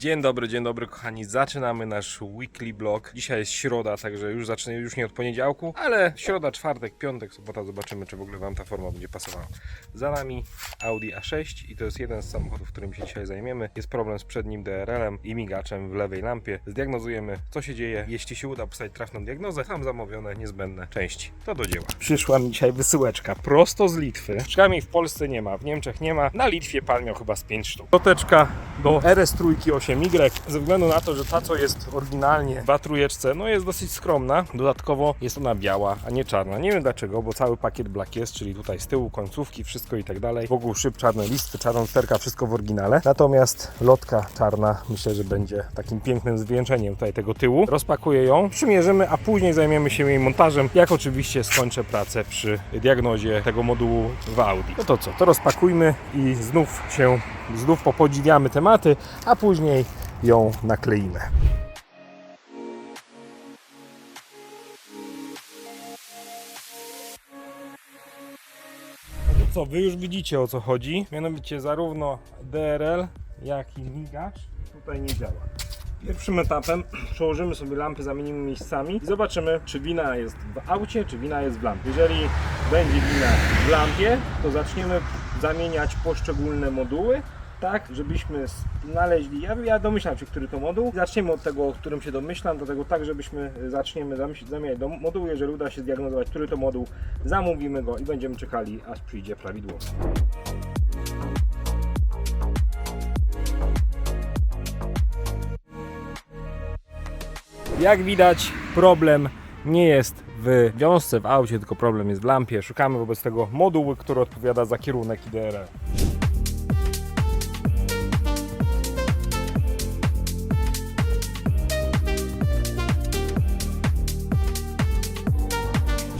Dzień dobry, dzień dobry kochani. Zaczynamy nasz weekly blog. Dzisiaj jest środa, także już zaczynamy już nie od poniedziałku, ale środa, czwartek, piątek, sobota zobaczymy, czy w ogóle Wam ta forma będzie pasowała. Za nami Audi A6 i to jest jeden z samochodów, którym się dzisiaj zajmiemy. Jest problem z przednim DRL-em i migaczem w lewej lampie. Zdiagnozujemy, co się dzieje. Jeśli się uda postawić trafną diagnozę, mam zamówione niezbędne części. To do dzieła. Przyszła mi dzisiaj wysyłeczka prosto z Litwy. Szkami w Polsce nie ma, w Niemczech nie ma. Na Litwie pan miał chyba z 5 sztuk. Toteczka do RS trójki 8Y, ze względu na to, że ta, co jest oryginalnie w A3, no jest dosyć skromna. Dodatkowo jest ona biała, a nie czarna. Nie wiem dlaczego, bo cały pakiet black jest, czyli tutaj z tyłu końcówki, wszystko i tak dalej. Wokół szyb czarne listy, czarna lusterka, wszystko w oryginale. Natomiast lotka czarna myślę, że będzie takim pięknym zwieńczeniem tutaj tego tyłu. Rozpakuję ją, przymierzymy, a później zajmiemy się jej montażem, jak oczywiście skończę pracę przy diagnozie tego modułu w Audi. No to co, to rozpakujmy i znów się, znów popodziwiamy tematy, a później ją nakleimy. No co, wy już widzicie o co chodzi. Mianowicie zarówno DRL, jak i migacz tutaj nie działa. Pierwszym etapem przełożymy sobie lampy, zamienimy miejscami i zobaczymy, czy wina jest w aucie, czy wina jest w lampie. Jeżeli będzie wina w lampie, to zaczniemy zamieniać poszczególne moduły, tak, żebyśmy znaleźli, ja, ja domyślam się, który to moduł. Zaczniemy od tego, o którym się domyślam, do tego tak, żebyśmy zaczniemy zamyśl- zamieniać do modułu. Jeżeli uda się zdiagnozować, który to moduł, zamówimy go i będziemy czekali, aż przyjdzie prawidłowo. Jak widać, problem nie jest w wiązce, w aucie, tylko problem jest w lampie. Szukamy wobec tego modułu, który odpowiada za kierunek IDRL.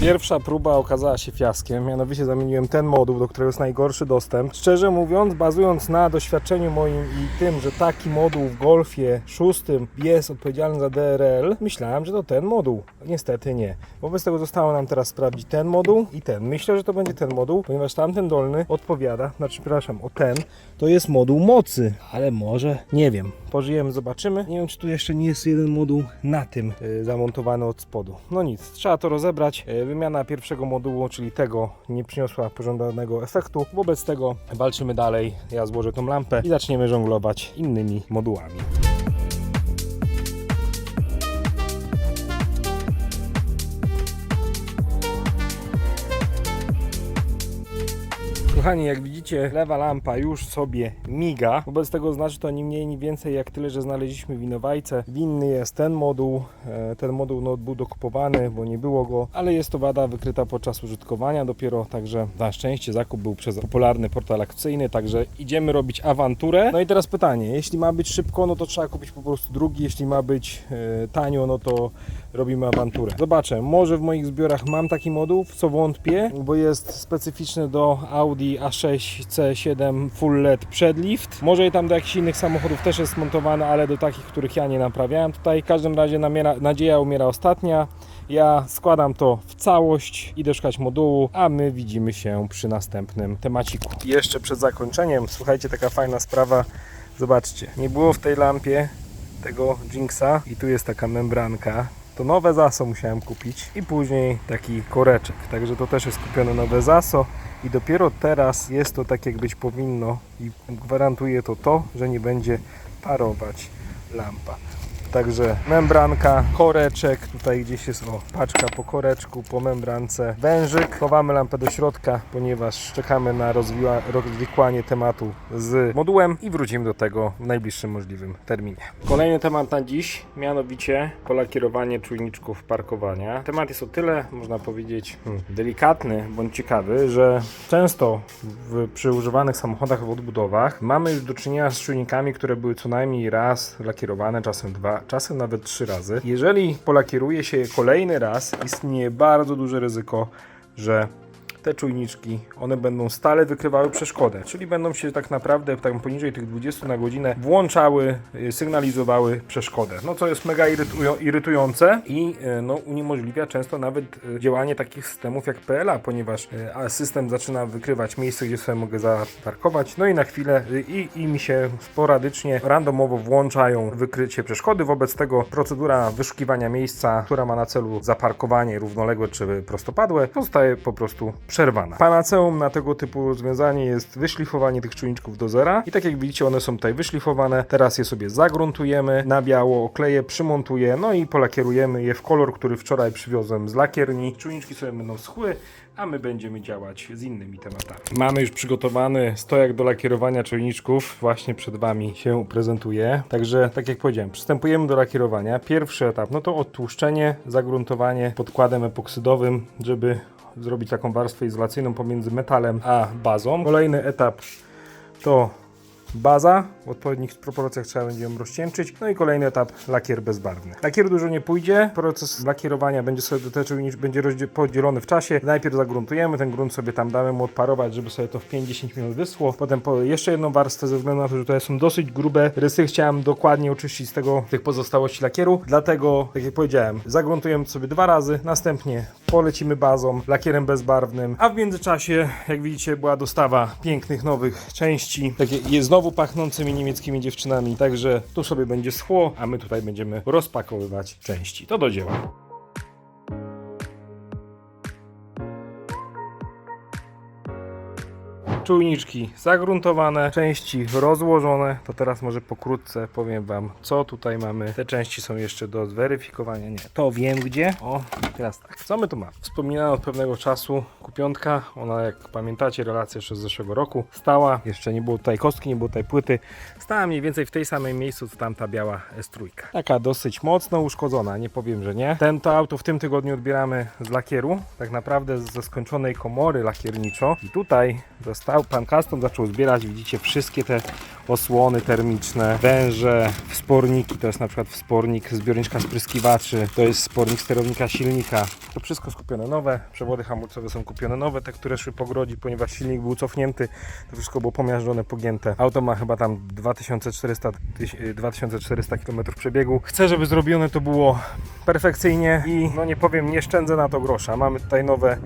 Pierwsza próba okazała się fiaskiem, mianowicie zamieniłem ten moduł, do którego jest najgorszy dostęp. Szczerze mówiąc, bazując na doświadczeniu moim i tym, że taki moduł w Golfie 6 jest odpowiedzialny za DRL, myślałem, że to ten moduł. Niestety nie. Wobec tego zostało nam teraz sprawdzić ten moduł i ten. Myślę, że to będzie ten moduł, ponieważ tamten dolny odpowiada, znaczy przepraszam, o ten, to jest moduł mocy, ale może, nie wiem. Pożyjemy, zobaczymy. Nie wiem, czy tu jeszcze nie jest jeden moduł na tym y, zamontowany od spodu. No nic, trzeba to rozebrać. Y, wymiana pierwszego modułu, czyli tego, nie przyniosła pożądanego efektu. Wobec tego walczymy dalej. Ja złożę tą lampę i zaczniemy żonglować innymi modułami. Kochani, jak widzicie, lewa lampa już sobie miga. Wobec tego znaczy to ni mniej, ni więcej jak tyle, że znaleźliśmy winowajcę. Winny jest ten moduł. E, Ten moduł no, był dokupowany, bo nie było go, ale jest to wada wykryta podczas użytkowania dopiero, także na szczęście zakup był przez popularny portal akcyjny, także idziemy robić awanturę. No i teraz pytanie, jeśli ma być szybko, no to trzeba kupić po prostu drugi, jeśli ma być e, tanio, no to robimy awanturę. Zobaczę, może w moich zbiorach mam taki moduł, w co wątpię, bo jest specyficzny do Audi A6 C7 Full LED przedlift. Może i tam do jakichś innych samochodów też jest montowany, ale do takich, których ja nie naprawiałem tutaj. W każdym razie namiera, nadzieja umiera ostatnia. Ja składam to w całość, idę szukać modułu, a my widzimy się przy następnym temaciku. Jeszcze przed zakończeniem, słuchajcie, taka fajna sprawa. Zobaczcie, nie było w tej lampie tego Jinxa i tu jest taka membranka. To nowe zaso musiałem kupić i później taki koreczek. Także to też jest kupione nowe zaso i dopiero teraz jest to tak jak być powinno i gwarantuje to to, że nie będzie parować lampa. Także membranka, koreczek, tutaj gdzieś jest o, paczka po koreczku, po membrance, wężyk. Chowamy lampę do środka, ponieważ czekamy na rozwikłanie tematu z modułem i wrócimy do tego w najbliższym możliwym terminie. Kolejny temat na dziś, mianowicie polakierowanie czujniczków parkowania. Temat jest o tyle, można powiedzieć, hmm, delikatny bądź ciekawy, że często w, przy używanych samochodach w odbudowach mamy już do czynienia z czujnikami, które były co najmniej raz lakierowane, czasem dwa, czasem nawet trzy razy. Jeżeli polakieruje się kolejny raz, istnieje bardzo duże ryzyko, że te czujniczki, one będą stale wykrywały przeszkodę, czyli będą się tak naprawdę tak poniżej tych 20 na godzinę włączały, y, sygnalizowały przeszkodę. No co jest mega irytują, irytujące i y, no, uniemożliwia często nawet y, działanie takich systemów jak PLA, ponieważ system zaczyna wykrywać miejsce, gdzie sobie mogę zaparkować, no i na chwilę i, i mi się sporadycznie, randomowo włączają wykrycie przeszkody. Wobec tego procedura wyszukiwania miejsca, która ma na celu zaparkowanie równoległe czy prostopadłe, zostaje po prostu przerwana. Panaceum na tego typu rozwiązanie jest wyszlifowanie tych czujniczków do zera i tak jak widzicie, one są tutaj wyszlifowane. Teraz je sobie zagruntujemy na biało, okleję, przymontuję, no i polakierujemy je w kolor, który wczoraj przywiozłem z lakierni. Czujniczki sobie będą schły, a my będziemy działać z innymi tematami. Mamy już przygotowany stojak do lakierowania czujniczków, właśnie przed Wami się prezentuje. Także, tak jak powiedziałem, przystępujemy do lakierowania. Pierwszy etap, no to odtłuszczenie, zagruntowanie podkładem epoksydowym, żeby zrobić taką warstwę izolacyjną pomiędzy metalem a bazą. Kolejny etap to baza, w odpowiednich proporcjach trzeba będzie ją rozcieńczyć. No i kolejny etap, lakier bezbarwny. Lakier dużo nie pójdzie, proces lakierowania będzie sobie dotyczył będzie podzielony w czasie. Najpierw zagruntujemy, ten grunt sobie tam damy mu odparować, żeby sobie to w 5-10 minut wyschło. Potem po jeszcze jedną warstwę ze względu na to, że tutaj są dosyć grube rysy, chciałem dokładnie oczyścić z tego tych pozostałości lakieru. Dlatego, tak jak powiedziałem, zagruntujemy sobie dwa razy, następnie polecimy bazą, lakierem bezbarwnym, a w międzyczasie, jak widzicie, była dostawa pięknych nowych części, takie jest znowu pachnącymi niemieckimi dziewczynami, także tu sobie będzie schło, a my tutaj będziemy rozpakowywać części. To do dzieła. Czujniczki zagruntowane, części rozłożone. To teraz może pokrótce powiem Wam, co tutaj mamy. Te części są jeszcze do zweryfikowania. Nie, to wiem gdzie. O, teraz tak. Co my tu mamy? Wspominałem od pewnego czasu kupiątka. Ona, jak pamiętacie, relacja jeszcze z zeszłego roku stała. Jeszcze nie było tutaj kostki, nie było tutaj płyty. Stała mniej więcej w tej samej miejscu, co tamta biała S3. Taka dosyć mocno uszkodzona, nie powiem, że nie. Ten to auto w tym tygodniu odbieramy z lakieru. Tak naprawdę ze skończonej komory lakierniczo. I tutaj został pan custom zaczął zbierać, widzicie wszystkie te osłony termiczne, węże, wsporniki, to jest na przykład wspornik zbiorniczka spryskiwaczy, to jest spornik sterownika silnika. To wszystko skupione nowe, przewody hamulcowe są kupione nowe, te które szły po grodzi, ponieważ silnik był cofnięty, to wszystko było pomiażdżone, pogięte. Auto ma chyba tam 2400, tyś- 2400 km przebiegu. Chcę, żeby zrobione to było perfekcyjnie i no nie powiem, nie szczędzę na to grosza. Mamy tutaj nowe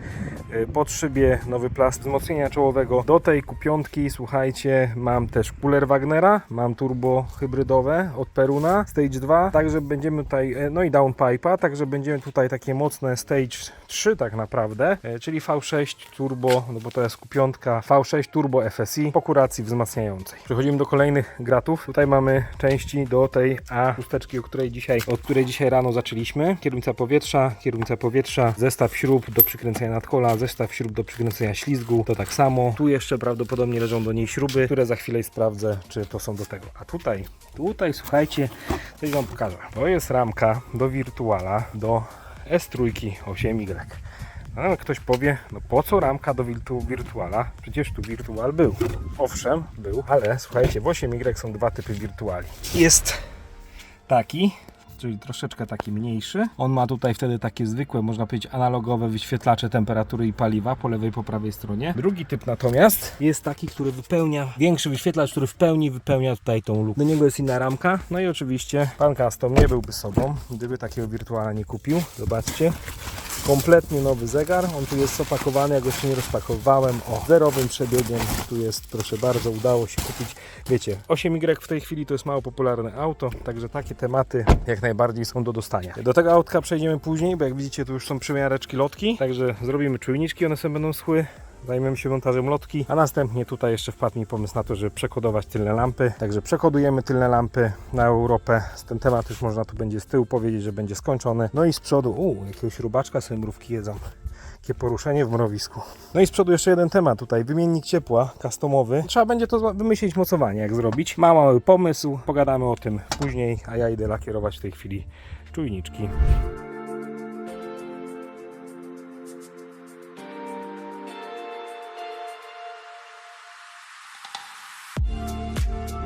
y, podszybie, nowy plast wzmocnienia czołowego. Do tej kupiątki, słuchajcie, mam też puller Wagnera, mam turbo hybrydowe od Peruna, Stage 2, także będziemy tutaj, e, no i downpipe'a, także będziemy tutaj takie mocne Stage 3 tak naprawdę, e, czyli V6 turbo, no bo to jest kupiątka, V6 turbo FSI po kuracji wzmacniającej. Przechodzimy do kolejnych gratów. Tutaj mamy części do tej A6, o której dzisiaj, od której dzisiaj rano zaczęliśmy. Kierownica powietrza, kierownica powietrza, zestaw śrub do przykręcenia nadkola, zestaw śrub do przykręcenia ślizgu, to tak samo. Tu jeszcze prawdopodobnie leżą do niej śruby, które za chwilę sprawdzę, czy to są do tego. A tutaj, tutaj słuchajcie, coś Wam pokażę. To jest ramka do Virtuala, do S3 8Y. A jak ktoś powie, no po co ramka do wirtu Virtuala? Przecież tu Virtual był. Owszem, był, ale słuchajcie, w 8Y są dwa typy Virtuali. Jest taki, czyli troszeczkę taki mniejszy. On ma tutaj wtedy takie zwykłe, można powiedzieć, analogowe wyświetlacze temperatury i paliwa po lewej, po prawej stronie. Drugi typ natomiast jest taki, który wypełnia, większy wyświetlacz, który w pełni wypełnia tutaj tą lukę. Do niego jest inna ramka. No i oczywiście pan custom nie byłby sobą, gdyby takiego wirtuala nie kupił. Zobaczcie. Kompletnie nowy zegar. On tu jest opakowany, ja go jeszcze nie rozpakowałem. O, zerowym przebiegiem. Tu jest, proszę bardzo, udało się kupić. Wiecie, 8Y w tej chwili to jest mało popularne auto, także takie tematy jak najbardziej są do dostania. Do tego autka przejdziemy później, bo jak widzicie, tu już są przymiareczki lotki, także zrobimy czujniczki, one sobie będą schły. Zajmiemy się montażem lotki, a następnie tutaj jeszcze wpadł mi pomysł na to, żeby przekodować tylne lampy. Także przekodujemy tylne lampy na Europę. Ten temat już można tu będzie z tyłu powiedzieć, że będzie skończony. No i z przodu, u, jakiegoś rubaczka sobie mrówki jedzą. Takie poruszenie w mrowisku. No i z przodu jeszcze jeden temat tutaj, wymiennik ciepła, customowy. Trzeba będzie to wymyślić mocowanie, jak zrobić. Mam mały pomysł, pogadamy o tym później, a ja idę lakierować w tej chwili czujniczki.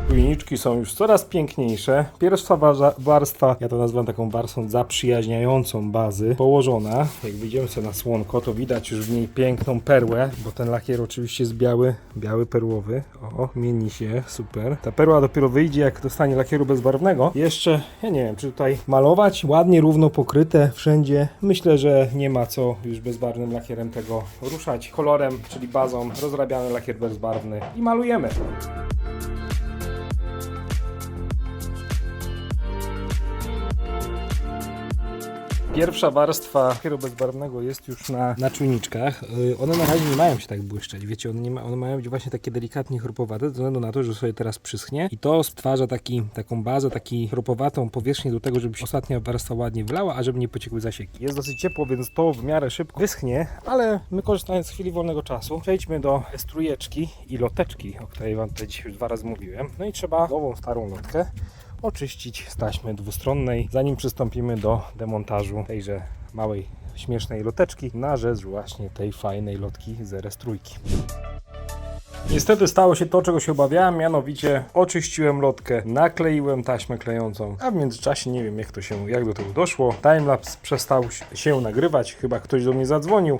Czujniczki są już coraz piękniejsze. Pierwsza warstwa, ja to nazywam taką warstwą zaprzyjaźniającą bazy, położona. Jak wyjdziemy sobie na słonko, to widać już w niej piękną perłę, bo ten lakier oczywiście jest biały, biały perłowy. O, mieni się, super. Ta perła dopiero wyjdzie, jak dostanie lakieru bezbarwnego. Jeszcze, ja nie wiem, czy tutaj malować, ładnie, równo pokryte wszędzie. Myślę, że nie ma co już bezbarwnym lakierem tego ruszać. Kolorem, czyli bazą, rozrabiany lakier bezbarwny i malujemy. Pierwsza warstwa lakieru bezbarwnego jest już na, na czujniczkach. Yy, One na razie nie mają się tak błyszczeć, wiecie, one, nie ma, one mają być właśnie takie delikatnie chropowate, ze względu na to, że sobie teraz przyschnie i to stwarza taki, taką bazę, taki chropowatą powierzchnię do tego, żeby się ostatnia warstwa ładnie wlała, a żeby nie pociekły zasieki. Jest dosyć ciepło, więc to w miarę szybko wyschnie, ale my korzystając z chwili wolnego czasu, przejdźmy do strujeczki i loteczki, o której Wam tutaj dzisiaj już dwa razy mówiłem. No i trzeba nową, starą lotkę oczyścić z taśmy dwustronnej, zanim przystąpimy do demontażu tejże małej, śmiesznej loteczki na rzecz właśnie tej fajnej lotki z trójki. Niestety stało się to, czego się obawiałem, mianowicie oczyściłem lotkę, nakleiłem taśmę klejącą, a w międzyczasie nie wiem jak to się, jak do tego doszło. Timelapse przestał się nagrywać, chyba ktoś do mnie zadzwonił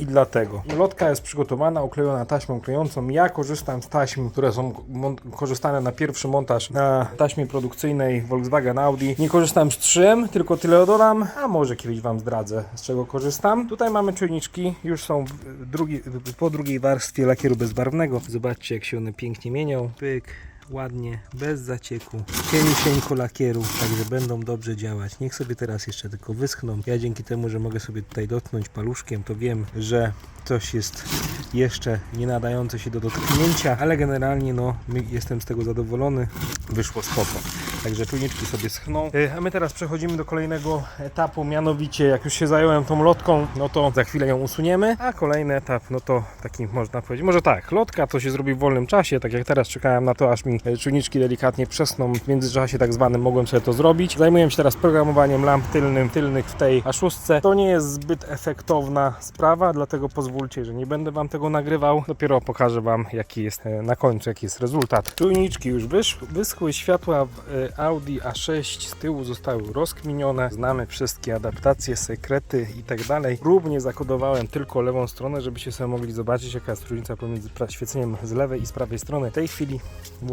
i dlatego. Lotka jest przygotowana, oklejona taśmą klejącą. Ja korzystam z taśm, które są korzystane na pierwszy montaż na taśmie produkcyjnej Volkswagen Audi. Nie korzystam z 3M, tylko tyle dodam, a może kiedyś Wam zdradzę, z czego korzystam. Tutaj mamy czujniczki, już są drugi, po drugiej warstwie lakieru bezbarwnego. Zobaczcie, jak się one pięknie mienią. Pyk, ładnie, bez zacieku, cieniusieńko lakieru, także będą dobrze działać. Niech sobie teraz jeszcze tylko wyschną. Ja dzięki temu, że mogę sobie tutaj dotknąć paluszkiem, to wiem, że coś jest jeszcze nie nadające się do dotknięcia, ale generalnie no, jestem z tego zadowolony. Wyszło spoko. Także czujniczki sobie schną. E, A my teraz przechodzimy do kolejnego etapu, mianowicie jak już się zająłem tą lotką, no to za chwilę ją usuniemy, a kolejny etap, no to taki można powiedzieć, może tak, lotka to się zrobi w wolnym czasie, tak jak teraz czekałem na to, aż mi czujniczki delikatnie przesną, w międzyczasie tak zwanym mogłem sobie to zrobić. Zajmuję się teraz programowaniem lamp tylnym, tylnych w tej A6. To nie jest zbyt efektowna sprawa, dlatego pozwólcie, że nie będę Wam tego nagrywał. Dopiero pokażę Wam, jaki jest e, na końcu, jaki jest rezultat. Czujniczki już wysz, wyschły, światła w e, Audi A6 z tyłu zostały rozkminione. Znamy wszystkie adaptacje, sekrety i tak dalej. Próbnie zakodowałem tylko lewą stronę, żebyście sobie mogli zobaczyć, jaka jest różnica pomiędzy świeceniem z lewej i z prawej strony. W tej chwili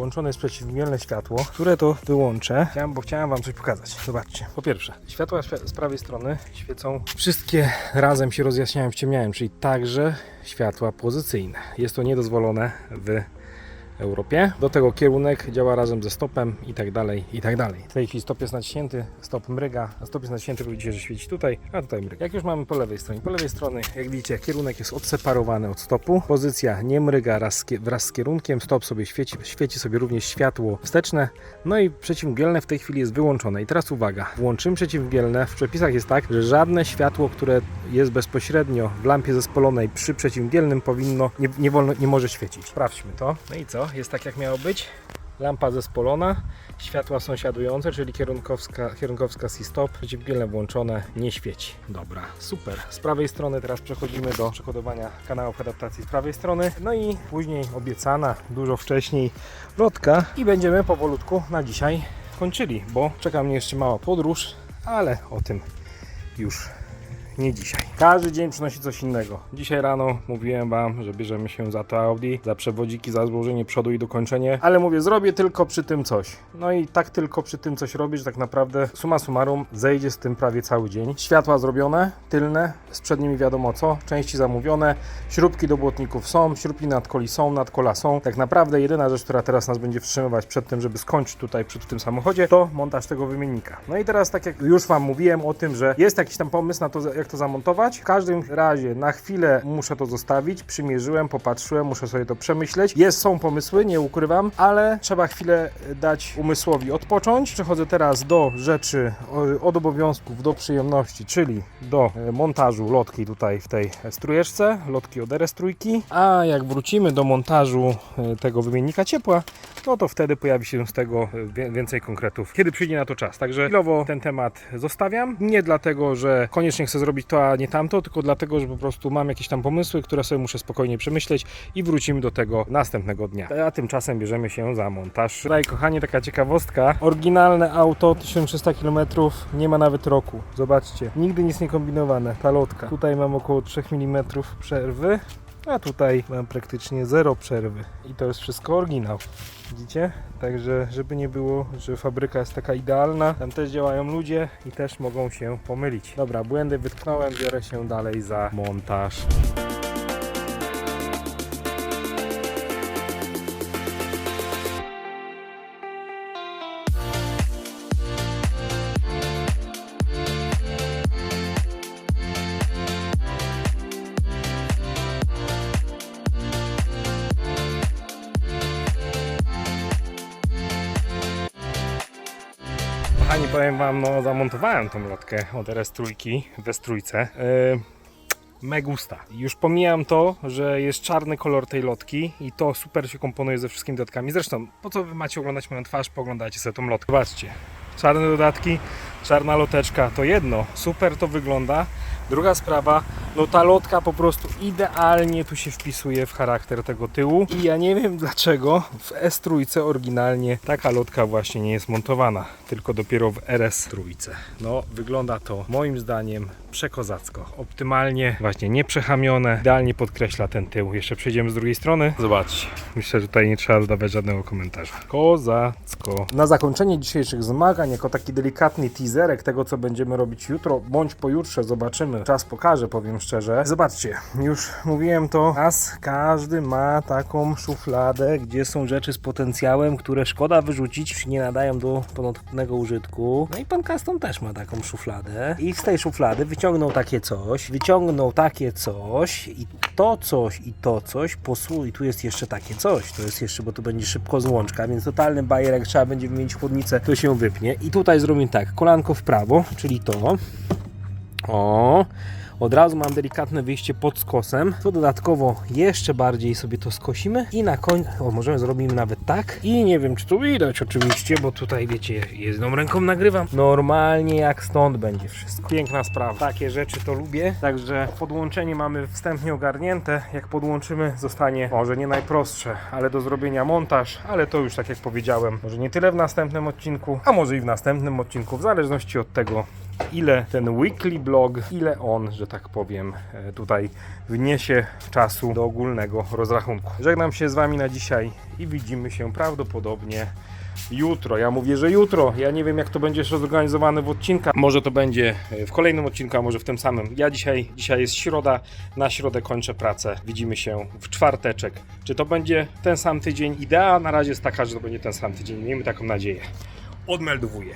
włączone jest przeciwmielne światło, które to wyłączę, chciałem, bo chciałem Wam coś pokazać. Zobaczcie. Po pierwsze, światła świ- z prawej strony świecą wszystkie razem się rozjaśniają, wciemniają, czyli także światła pozycyjne. Jest to niedozwolone w Europie. Do tego kierunek działa razem ze stopem i tak dalej, i tak dalej. W tej chwili stop jest naciśnięty, stop mryga, a stop jest naciśnięty, bo widzicie, że świeci tutaj, a tutaj mryga. Jak już mamy po lewej stronie, po lewej stronie, jak widzicie, kierunek jest odseparowany od stopu, pozycja nie mryga wraz z kierunkiem, stop sobie świeci, świeci sobie również światło wsteczne, no i przeciwmgielne w tej chwili jest wyłączone. I teraz uwaga, włączymy przeciwmgielne, w przepisach jest tak, że żadne światło, które jest bezpośrednio w lampie zespolonej przy przeciwmgielnym powinno, nie, nie, wolno, nie może świecić. Sprawdźmy to. No i co? Jest tak jak miało być. Lampa zespolona, światła sąsiadujące, czyli kierunkowska, kierunkowska C-stop, przeciwbielne włączone, nie świeci. Dobra, super. Z prawej strony teraz przechodzimy do przekodowania kanałów adaptacji z prawej strony. No i później obiecana, dużo wcześniej, lotka i będziemy powolutku na dzisiaj kończyli, bo czeka mnie jeszcze mała podróż, ale o tym już nie dzisiaj. Każdy dzień przynosi coś innego. Dzisiaj rano mówiłem Wam, że bierzemy się za to Audi, za przewodziki, za złożenie przodu i dokończenie, ale mówię, zrobię tylko przy tym coś. No i tak tylko przy tym coś robić, że tak naprawdę suma summarum zejdzie z tym prawie cały dzień. Światła zrobione, tylne, z przednimi wiadomo co, części zamówione, śrubki do błotników są, śrubki nadkoli są, nadkola są. Tak naprawdę jedyna rzecz, która teraz nas będzie wstrzymywać przed tym, żeby skończyć tutaj przy tym samochodzie, to montaż tego wymiennika. No i teraz, tak jak już Wam mówiłem o tym, że jest jakiś tam pomysł na to, jak to zamontować. W każdym razie na chwilę muszę to zostawić, przymierzyłem, popatrzyłem, muszę sobie to przemyśleć. Jest, są pomysły, nie ukrywam, ale trzeba chwilę dać umysłowi odpocząć. Przechodzę teraz do rzeczy, od obowiązków do przyjemności, czyli do e, montażu lotki tutaj w tej strujeczce, lotki od RS trójki. A jak wrócimy do montażu e, tego wymiennika ciepła, no to wtedy pojawi się z tego e, więcej konkretów, kiedy przyjdzie na to czas. Także chwilowo ten temat zostawiam. Nie dlatego, że koniecznie chcę zrobić zrobić to, a nie tamto, tylko dlatego, że po prostu mam jakieś tam pomysły, które sobie muszę spokojnie przemyśleć i wrócimy do tego następnego dnia. A tymczasem bierzemy się za montaż. Tutaj, kochani, taka ciekawostka. Oryginalne auto, 1300 km, nie ma nawet roku. Zobaczcie, nigdy nic nie kombinowane. Ta lotka. Tutaj mam około 3 mm przerwy. A tutaj mam praktycznie zero przerwy i to jest wszystko oryginał. Widzicie? Także żeby nie było, że fabryka jest taka idealna, tam też działają ludzie i też mogą się pomylić. Dobra, błędy wytknąłem, biorę się dalej za montaż. Powiem Wam, no zamontowałem tą lotkę od RS trójki we strójce. Yy, Megusta. Już pomijam to, że jest czarny kolor tej lotki i to super się komponuje ze wszystkimi dodatkami. Zresztą, po co Wy macie oglądać moją twarz, poglądajcie sobie tą lotkę. Zobaczcie, czarne dodatki, czarna loteczka, to jedno, super to wygląda. Druga sprawa, no ta lotka po prostu idealnie tu się wpisuje w charakter tego tyłu i ja nie wiem dlaczego w S trójce oryginalnie taka lotka właśnie nie jest montowana, tylko dopiero w RS trójce. No wygląda to moim zdaniem przekozacko, optymalnie, właśnie nieprzechamione, idealnie podkreśla ten tył. Jeszcze przejdziemy z drugiej strony. Zobaczcie, myślę, że tutaj nie trzeba dodawać żadnego komentarza. Kozacko. Na zakończenie dzisiejszych zmagań, jako taki delikatny teaserek tego, co będziemy robić jutro, bądź pojutrze, zobaczymy. Czas pokaże, powiem szczerze. Zobaczcie, już mówiłem to raz, każdy ma taką szufladę, gdzie są rzeczy z potencjałem, które szkoda wyrzucić, nie nadają do ponownego użytku. No i pan Custom też ma taką szufladę. I z tej szuflady wyciągnął takie coś, wyciągnął takie coś i to coś i to coś posłuch i tu jest jeszcze takie coś. To jest jeszcze, bo tu będzie szybko złączka, więc totalny bajer, jak trzeba będzie wymienić chłodnicę, to się wypnie. I tutaj zrobimy tak, kolanko w prawo, czyli to. O, od razu mam delikatne wyjście pod skosem. Tu dodatkowo jeszcze bardziej sobie to skosimy i na końcu, o możemy zrobimy nawet tak. I nie wiem czy tu widać oczywiście, bo tutaj wiecie, jedną ręką nagrywam. Normalnie jak stąd będzie wszystko. Piękna sprawa. Takie rzeczy to lubię. Także podłączenie mamy wstępnie ogarnięte. Jak podłączymy zostanie może nie najprostsze, ale do zrobienia montaż, ale to już tak jak powiedziałem, może nie tyle w następnym odcinku, a może i w następnym odcinku, w zależności od tego ile ten weekly blog, ile on, że tak powiem, e, tutaj wniesie czasu do ogólnego rozrachunku. Żegnam się z Wami na dzisiaj i widzimy się prawdopodobnie jutro. Ja mówię, że jutro. Ja nie wiem, jak to będzie zorganizowane w odcinkach. Może to będzie e, w kolejnym odcinku, a może w tym samym. Ja dzisiaj, dzisiaj jest środa, na środę kończę pracę. Widzimy się w czwarteczek. Czy to będzie ten sam tydzień? Idea na razie jest taka, że to będzie ten sam tydzień. Miejmy taką nadzieję. Odmeldowuję.